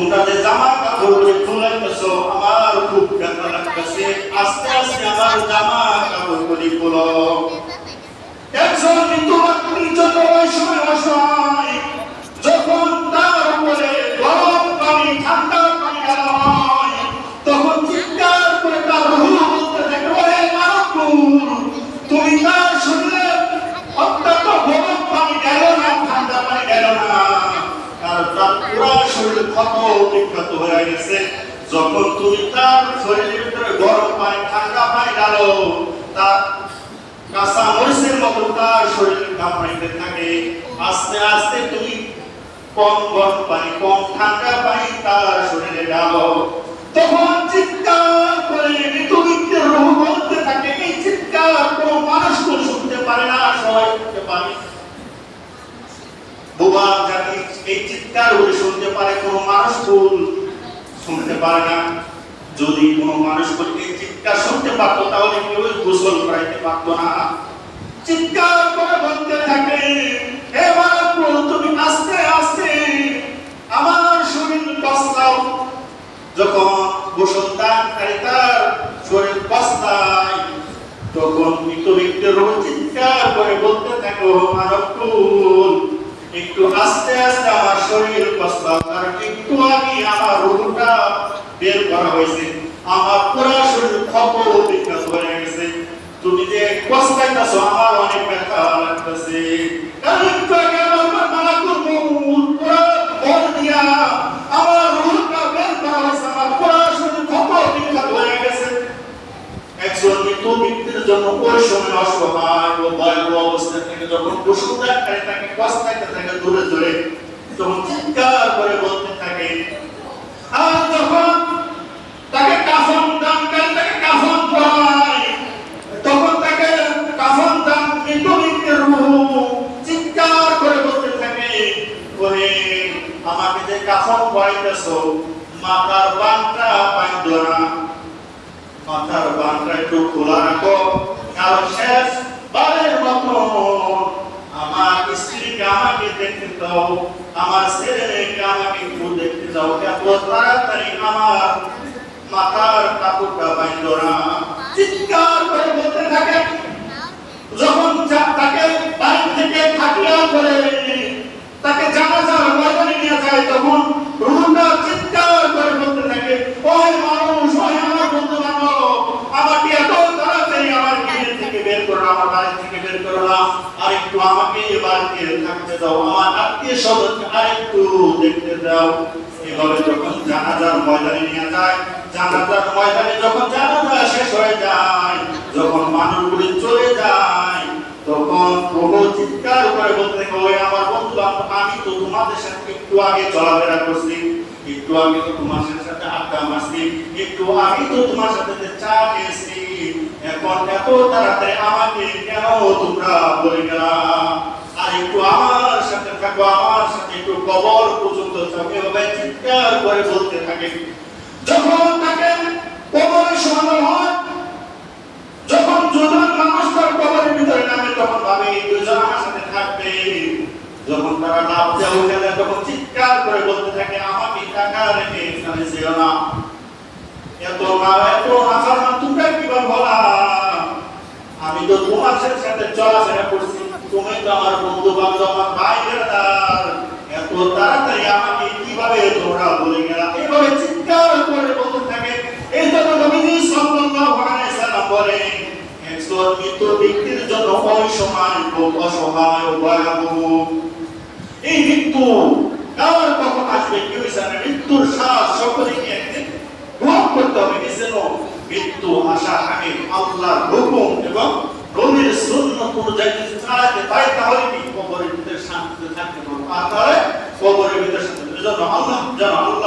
তোমরা যে জামা কাপড় খুলাইতেছো আমার খুব ব্যথা লাগতেছে। আস্তে আস্তে আমার জামা কাপড় গুলি খুলো একজন কিন্তু জন্য সময় অসহায় শরীর ক্ষত বিক্ষত হয়ে গেছে। যখন তুমি তার শরীরের ভিতরে গরম পানি, ঠান্ডা পানি ডালো তার কাঁচা মরিচের মতো তার শরীরে কামড়াইতে থাকে। আস্তে আস্তে তুমি কম গরম পানি, কম ঠান্ডা পানি তার শরীরে ডালো তখন চিৎকার করে মৃত্যুবিদ্যের রোগ বলতে থাকে। এই চিৎকার কোনো মানুষ তো শুনতে পারে না, সবাই শুনতে পারে। বোবা এই চিৎকার গুলি শুনতে পারে কোনো মানুষ ভুল। শুনতে পারে না। যদি কোনো মানুষ এই চিৎকার শুনতে পারতো, তাহলে কেউ গোসল করাইতে পারতো না? চিৎকার করে বলতে থাকে, হে মানবকুল তুমি আস্তে আস্তে আমার শরীর কষ্টাও যখন গোসল দানকারী তার শরীর কষ্টায় তখন মৃত ব্যক্তির চিৎকার করে বলতে থাকে, ও মানবকুল একটু আস্তে আস্তে আমার শরীর কষ্ট কারণ একটু আগে আমার রোগটা বের করা হয়েছে। আমার পুরো শরীর খবর বিকাশ হয়ে গেছে তুমি যে কষ্টাইতেছো আমার অনেক ব্যথা লাগতেছে কারণ একটু আগে আমার মালাকুল মউত পুরো বল দিয়া আমার রোগটা বের করা হয়েছে আমার পুরো শরীর খবর বিকাশ হয়ে গেছে একজন মৃত ব্যক্তির জন্য ওই সময় অসহায় ও ভয়াবহ অবস্থা থেকে যখন বসুন্ধরা খায় তাকে কষ্টাইতে থাকে দূরে দূরে, তখন চিৎকার করে বলতে থাকে, আর যখন তাকে কাফন দান করে, তাকে কাফন পরায় তখন তাকে কাফন দান ব্যক্তির রূহ চিৎকার করে বলতে থাকে ওরে আমাকে যে কাফন পরাইতেছো মাথার বানটা পাইল মাথার বানটা একটু খোলা রাখো। কারণ শেষ বারের মতো। আমার স্ত্রীকে আমাকে দেখতে দাও। আমার ছেলেকে আমাকে একটু দেখতে দাও। এত তাড়াতাড়ি আমার মাথার কাপড়টা বাইন্দ না। চিৎকার করে বলতে থাকে যখন যা- তাকে বাড়ি থেকে থাকলে করে তাকে জানাজার ময়দানে নিয়ে যায় তখন রুহুটা চিৎকার করে বলতে থাকে ওই মানুষ ওই আমার বন্ধু বান্ধব আমাকে এত তাড়াতাড়ি আমার গৃহ থেকে বের করো আমার বাড়ি থেকে বের করো না আর একটু আমাকে বাড়িতে থাকতে দাও। আমার আত্মীয় স্বজনকে আর দেখতে দাও। এভাবে যখন জানাজার ময়দানে নিয়ে যায়, জানাজার ময়দানে যখন জানাজা শেষ হয়ে যায়, যখন মানুষগুলি চলে যায়, তখন প্রভু চিৎকার করে বলতে ওই আমার বন্ধু আমি তো তোমাদের সাথে একটু আগে চলাফেরা করছি। একটু আগে তো তোমার সাথে আড্ডা মারছি। একটু আগে তো তোমার সাথে চা খেয়েছি। তাড়াতাড়ি আমাকে কেন তোমরা বলে গেলা আর একটু আমার সাথে থাকো, আমার সাথে একটু কবর পর্যন্ত থাকো, এভাবে চিৎকার করে বলতে থাকে। যখন তাকে কবরে সমাধান হয়, যখন দুজন মানুষ তার কবরের ভিতরে নামে, তখন ভাবে দুজন আমার সাথে থাকবে। যখন তারা দেওয়া উঠে যায়, তখন চিৎকার করে বলতে থাকে, আমাকে টাকা রেখে এখানে ছিল না। এত না এত আসার তোমরা কীভাবে বলা আমি তো তোমার সাথে চলাফেরা করছি। তুমি তো আমার বন্ধু বান্ধব আমার ভাই বেড়াদার এত তাড়াতাড়ি আমাকে কীভাবে তোমরা বলে গেলা? এইভাবে চিৎকার করে বলতে থাকে। এই জন্য নবীজি সাল্লাল্লাহু আলাইহি সাল্লাম বলেন একজন মৃত ব্যক্তির জন্য সময় খুব অসহায়, ভয়াবহ। এই মৃত্যু কার কখন আসবে কেউ জানে মৃত্যুর শ্বাস সকলকে একদিন গ্রহণ করতে হবে। এজন্য মৃত্যু আসা আগে আল্লাহর হুকুম এবং সুন্নাত অনুযায়ী ছাড়াতে পারে তাহলে কবরের ভিতরে শান্তিতে থাকতে পারব। আর তাহলে কবরের ভিতরে শান্তি যেন আল্লাহ যেন আল্লাহর হুকুম